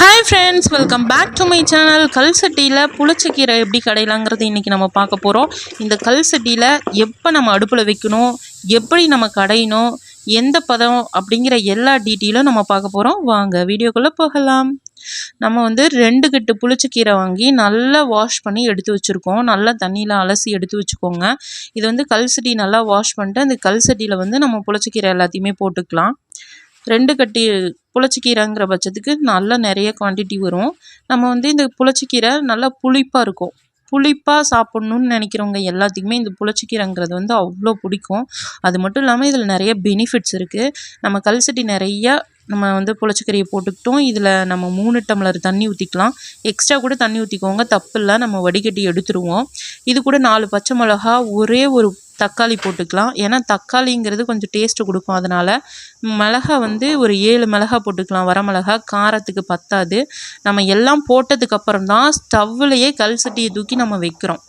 Hi friends welcome back to my channel கல் சட்டியில் புளிச்சக்கீரை எப்படி கடையிலாங்கிறது இன்றைக்கி நம்ம பார்க்க போகிறோம் இந்த கல் சட்டியில் எப்போ நம்ம அடுப்பில் வைக்கணும் எப்படி நம்ம கடையணும் எந்த பதம் அப்படிங்கிற எல்லா டீட்டெயிலும் நம்ம பார்க்க போகிறோம் வாங்க வீடியோக்குள்ளே போகலாம். நம்ம வந்து ரெண்டு கட்டு புளிச்சக்கீரை வாங்கி நல்லா வாஷ் பண்ணி எடுத்து வச்சுருக்கோம். நல்லா தண்ணியில் அலசி எடுத்து வச்சுக்கோங்க. இது வந்து கல் சட்டி நல்லா வாஷ் பண்ணிட்டு அந்த கல் சட்டியில் வந்து நம்ம புளிச்சக்கீரை எல்லாத்தையுமே போட்டுக்கலாம். ரெண்டு கட்டி புளிச்சக்கீரைங்கிற பட்சத்துக்கு நல்லா நிறைய குவான்டிட்டி வரும். நம்ம வந்து இந்த புளிச்சக்கீரை நல்லா புளிப்பாக இருக்கும். புளிப்பாக சாப்பிட்ணுன்னு நினைக்கிறவங்க எல்லாத்துக்குமே இந்த புளிச்சக்கீரைங்கிறது வந்து அவ்வளோ பிடிக்கும். அது மட்டும் இல்லாமல் இதில் நிறைய பெனிஃபிட்ஸ் இருக்குது நம்ம கல்சட்டி நிறையா நம்ம வந்து புளிச்சக்கீரையை போட்டுக்கிட்டோம். இதில் நம்ம மூணு டம்ளர் தண்ணி ஊற்றிக்கலாம் எக்ஸ்ட்ரா கூட தண்ணி ஊற்றிக்கோங்க தப்பு இல்லை. நம்ம வடிகட்டி எடுத்துருவோம். இது கூட நாலு பச்சை மிளகா ஒரே ஒரு தக்காளி போட்டுக்கலாம். ஏன்னா தக்காளிங்கிறது கொஞ்சம் டேஸ்ட்டு கொடுக்கும். அதனால் மிளகா வந்து ஒரு ஏழு மிளகா போட்டுக்கலாம். வர மிளகா காரத்துக்கு பத்தாது. நம்ம எல்லாம் போட்டதுக்கப்புறம் தான் ஸ்டவ்லையே கல் சட்டியை தூக்கி நம்ம வைக்கிறோம்.